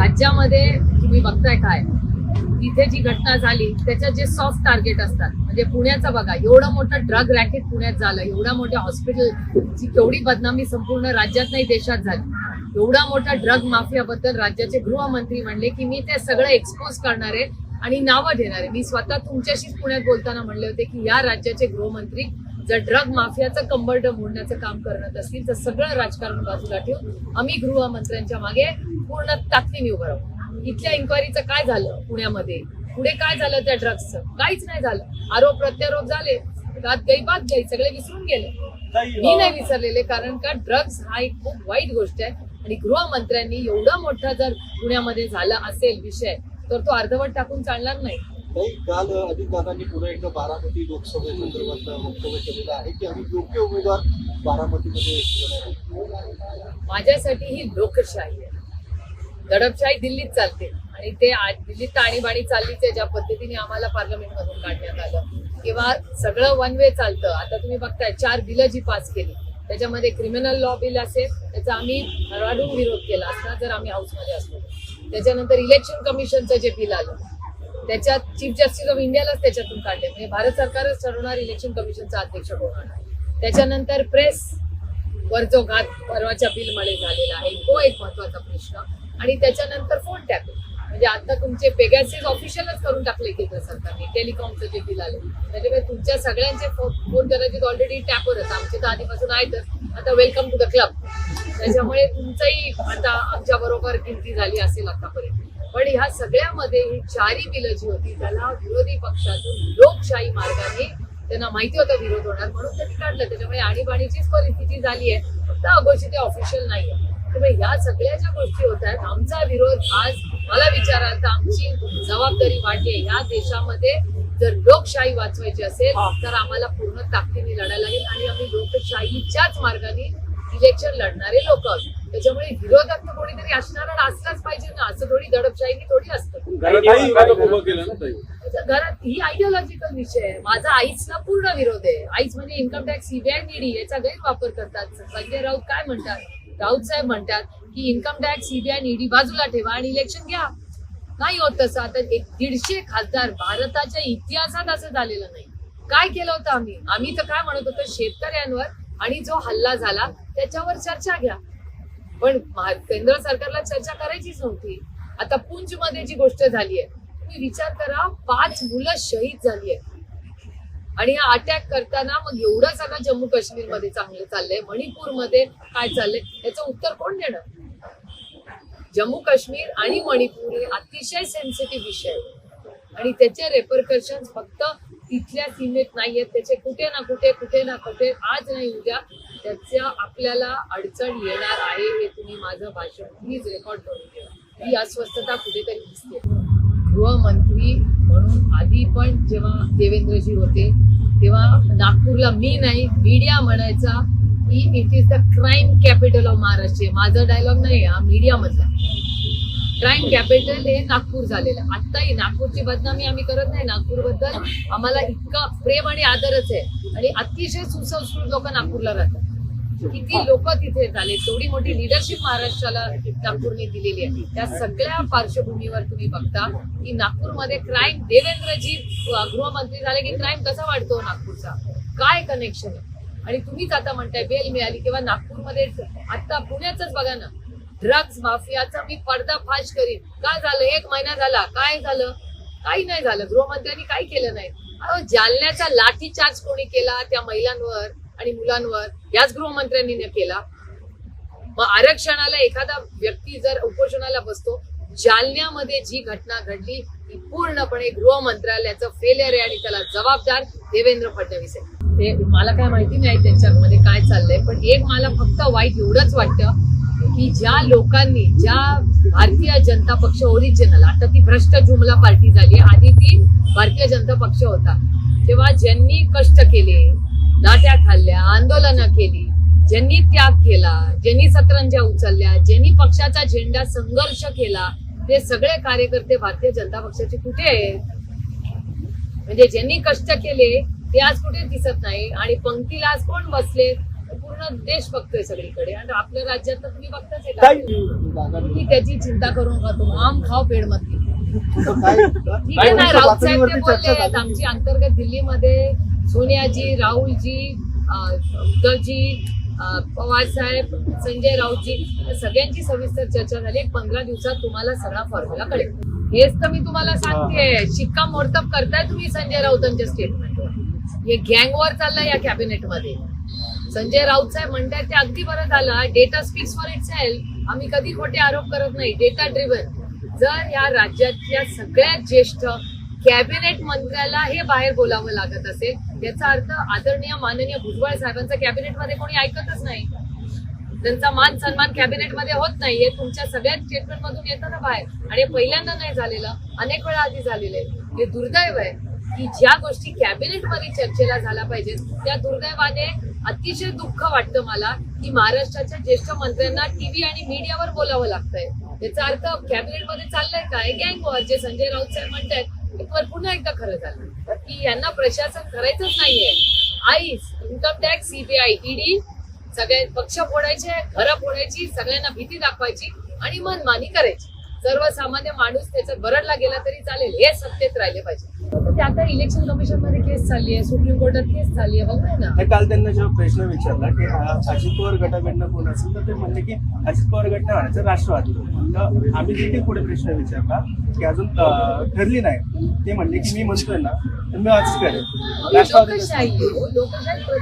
राज्यामध्ये तुम्ही बघताय काय? तिथे जी घटना झाली त्याच्यात जे सॉफ्ट टार्गेट असतात म्हणजे पुण्याचं बघा एवढं मोठं ड्रग रॅकेट पुण्यात झालं एवढ्या मोठ्या हॉस्पिटलची केवढी बदनामी संपूर्ण राज्यात नाही देशात झाली. एवढा मोठा ड्रग माफियाबद्दल राज्याचे गृहमंत्री म्हणले की मी ते सगळं एक्सपोज करणार आहे आणि नावं घेणार आहे. मी स्वतः तुमच्याशीच पुण्यात बोलताना म्हणले होते की या राज्याचे गृहमंत्री जर ड्रग माफियाचं कंबरड मोडण्याचं काम करत असतील तर सगळं राजकारण बाजूला ठेवून आम्ही गृहमंत्र्यांच्या मागे पूर्ण ताकदीने उभं राहू. इथल्या इन्क्वायरीचं काय झालं पुण्यामध्ये? पुढे काय झालं त्या ड्रग्सचं काहीच नाही झालं. आरोप प्रत्यारोप झाले. गात गई. सगळे विसरून गेले. मी नाही विसरलेले कारण का ड्रग्स हा एक खूप वाईट गोष्ट आहे. आणि गृहमंत्र्यांनी एवढा मोठा जर पुण्यामध्ये झाला असेल विषय तर तो अर्धवट टाकून चालणार नाही. काही काल अजितदादांनी पुन्हा एकदा बारामती लोकसभेसंदर्भात वक्तव्य केलेलं आहे की आम्ही योग्य उमेदवार बारामतीमध्ये माझ्यासाठी ही लोकशाही आहे. दडपशाही दिल्लीत चालते आणि ते दिल्लीत आणीबाणी चाललीच आहे ज्या पद्धतीने आम्हाला पार्लमेंट मधून काढण्यात आलं. किंवा सगळं वन वे चालतं. आता तुम्ही बघताय चार बिलं जी पास केली त्याच्यामध्ये क्रिमिनल लॉ बिल असेल त्याचा आम्ही रडाडून विरोध केला असता जर आम्ही हाऊसमध्ये असलो त्याच्यानंतर इलेक्शन कमिशनचं जे बिल आलं त्याच्यात चीफ जस्टिस ऑफ इंडियालाच त्याच्यातून काढले. म्हणजे भारत सरकारच ठरवणार इलेक्शन कमिशनचा अध्यक्ष कोण होणार? त्याच्यानंतर प्रेस वर जो घात परवाच्या बिलमध्ये झालेला आहे तो एक महत्त्वाचा प्रश्न. आणि त्याच्यानंतर फोन टॅपिंग म्हणजे आता तुमचे पेगॅसिस ऑफिशियलच करून टाकले केंद्र सरकारने टेलिकॉमचं जे बिल आलं. त्याच्यामुळे तुमच्या सगळ्यांचे फोन करायचे ऑलरेडी टॅपवरच आमचे तर आधीपासून आहेतच. आता वेलकम टू द क्लब त्याच्यामुळे तुमचंही आता आमच्या बरोबर गिनती झाली असेल आतापर्यंत. पण ह्या सगळ्यामध्ये ही चारी बिलं जी होती त्याला विरोधी पक्षातून लोकशाही मार्गाने त्यांना माहिती होतं विरोध होणार म्हणून त्यांनी काढलं. त्याच्यामुळे आणीबाणीचीच परिस्थिती झाली आहे. फक्त अगोदर ते ऑफिशियल नाही आहे त्यामुळे ह्या सगळ्या ज्या गोष्टी होत आहेत आमचा विरोध आज मला विचाराल तर आमची जबाबदारी वाढली आहे. ह्या देशामध्ये जर लोकशाही वाचवायची असेल तर आम्हाला पूर्ण ताकदीने लढायला लागेल आणि आम्ही लोकशाहीच्याच मार्गाने इलेक्शन लढणारे लोक आहोत. त्याच्यामुळे विरोधात तर कोणीतरी असणार असलाच पाहिजे ना. असं थोडी दडपशाही थोडी असतं. घरात ही आयडिओलॉजिकल विषय आहे. माझा आईचला पूर्ण विरोध आहे. आईच म्हणजे इन्कम टॅक्स सीबीआय ईडी याचा गैरवापर करतात. संजय राऊत काय म्हणतात? राऊत साहेब म्हणतात की इन्कम टॅक्स सीबीआय ईडी बाजूला ठेवा आणि इलेक्शन घ्या. नाही होत तसं. आता एक दीडशे खासदार भारताच्या इतिहासात असं झालेलं नाही. काय केलं होतं आम्ही? आम्ही तर काय म्हणत होतो? शेतकऱ्यांवर आणि जो हल्ला झाला त्याच्यावर चर्चा घ्या. पण केंद्र सरकारला चर्चा करायचीच नव्हती. आता पुंजमध्ये जी गोष्ट झाली आहे तुम्ही विचार करा पाच मुलं शहीद झाली आहेत. आणि हा अटॅक करताना मग एवढं सगळं जम्मू काश्मीरमध्ये चांगलं चाललंय मणिपूरमध्ये काय चाललंय याचं उत्तर कोण देणार? जम्मू काश्मीर आणि मणिपूर हे अतिशय सेन्सिटिव्ह विषय. आणि त्याचे रेपरकर्शन फक्त तिथल्या सीमेत नाहीयेत त्याचे कुठे ना कुठे कुठे ना कुठे आज नाही उद्या त्याच्या आपल्याला अडचण येणार आहे हे तुम्ही माझं भाषण प्लीज रेकॉर्ड करून ठेवा. ही अस्वस्थता कुठेतरी दिसते. गृहमंत्री म्हणून आधी पण जेव्हा देवेंद्रजी होते तेव्हा नागपूरला मी नाही मीडिया म्हणायचा की it is the crime capital of Maharashtra माझा डायलॉग नाही हा मीडिया मधला. क्राईम कॅपिटल हे नागपूर झालेलं. आत्ताही नागपूरची बदनामी आम्ही करत नाही. नागपूरबद्दल आम्हाला इतका प्रेम आणि आदरच आहे. आणि अतिशय सुसंस्कृत लोक नागपूरला राहतात. किती लोक तिथे झाले? तेवढी मोठी लिडरशिप महाराष्ट्राला नागपूरने दिलेली आहे. त्या सगळ्या पार्श्वभूमीवर तुम्ही बघता की नागपूरमध्ये क्राईम देवेंद्रजी गृहमंत्री झाले की क्राईम कसा वाढतो नागपूरचा? काय कनेक्शन आहे? आणि तुम्हीच आता म्हणताय बेल मिळाली किंवा नागपूरमध्ये आता पुण्याच बघा ना. ड्रग्ज माफियाचा मी पडदाफाश करीन. का झालं? एक महिना झाला. काय झालं? काही नाही झालं. गृहमंत्र्यांनी काही केलं नाही. अहो जालन्याचा लाठीचार्ज कोणी केला त्या महिलांवर आणि मुलांवर? याच गृहमंत्र्यांनी केला. मग आरक्षणाला एखादा व्यक्ती जर उपोषणाला बसतो जालन्यामध्ये जी घटना घडली ती पूर्णपणे गृह मंत्रालयाचं फेलियर आहे आणि त्याला जबाबदार देवेंद्र फडणवीस आहे ते मला काय माहिती नाही त्यांच्यामध्ये काय चाललंय पण एक मला फक्त वाईट एवढंच वाटतं की ज्या लोकांनी ज्या भारतीय जनता पक्ष ओरिजिनल आता ती भ्रष्ट जुमला पार्टी झाली आधी ती भारतीय जनता पक्ष होता. तेव्हा ज्यांनी कष्ट केले लाट्या खाल्ल्या आंदोलनं केली ज्यांनी त्याग केला ज्यांनी सतरंजा उचलल्या ज्यांनी पक्षाचा झेंडा संघर्ष केला ते सगळे कार्यकर्ते भारतीय जनता पक्षाचे कुठे आहेत? म्हणजे ज्यांनी कष्ट केले ते आज कुठे दिसत नाही आणि पंक्तीला आज कोण बसले पूर्ण देश बघतोय सगळीकडे. आणि आपल्या राज्यात तर तुम्ही बघताच आहे त्याची चिंता करू नका. तुम्ही आम खाव पेडमध्ये ठीक आहे ना राऊत साहेब ते बोलले आमची अंतर्गत दिल्लीमध्ये सोनियाजी राहुलजी उद्धवजी पवार साहेब संजय राऊतजी सगळ्यांची सविस्तर चर्चा झाली. पंधरा दिवसात तुम्हाला सगळा फॉर्म्युला कळेल. हेच तर मी तुम्हाला सांगते. शिक्कामोर्तब करताय तुम्ही संजय राऊतांच्या स्टेटमेंटवर हे गँगवर चाललंय या कॅबिनेटमध्ये संजय राऊत साहेब म्हणतात ते अगदी बरं झालं data speaks for itself आम्ही कधी खोटे आरोप करत नाही. डेटा ड्रिव्हन जर या राज्यातल्या सगळ्यात ज्येष्ठ कॅबिनेट मंत्र्याला हे बाहेर बोलावं लागत असेल याचा अर्थ आदरणीय माननीय भुजबळ साहेबांचा कॅबिनेटमध्ये कोणी ऐकतच नाही. त्यांचा मान सन्मान कॅबिनेटमध्ये होत नाहीये तुमच्या सगळ्याच स्टेटमेंट मधून येतं ना बाहेर. आणि पहिल्यांदा नाही झालेलं. अनेक वेळा आधी झालेलं आहे. हे दुर्दैव आहे की ज्या गोष्टी कॅबिनेटमध्ये चर्चेला झाल्या पाहिजेत त्या दुर्दैवाने अतिशय दुःख वाटतं मला की महाराष्ट्राच्या ज्येष्ठ मंत्र्यांना टीव्ही आणि मीडियावर बोलावं लागतंय. याचा अर्थ कॅबिनेटमध्ये चाललंय काय? गँगवर जे संजय राऊत साहेब म्हणतायत वर पुन्हा एकदा खरं झालं. की यांना प्रशासन करायचंच नाहीये. आईस इन्कम टॅक्स सीबीआय ईडी सगळे पक्ष फोडायचे घरं फोडायची सगळ्यांना भीती दाखवायची आणि मनमानी करायची. सर्वसामान्य माणूस त्याच्यात बरडला गेला तरी चालेल हे सत्तेत राहिले पाहिजे. तर ते आता इलेक्शन कमिशनमध्ये केस चालली आहे सुप्रीम कोर्टात केस चालली आहे बघताय ना. हे काल त्यांना जेव्हा प्रश्न विचारला की अं, अजित पवार गटाकडनं कोण असेल तर ते म्हणले की अजित पवार गट म्हणायचं राष्ट्रवादी तर आम्ही देखील पुढे प्रश्न विचारला की अजून अं, ठरली नाही. ते म्हणले की मी म्हणतोय ना तर मी आजच करेन. राष्ट्रवादी लोकशाही लोकशाही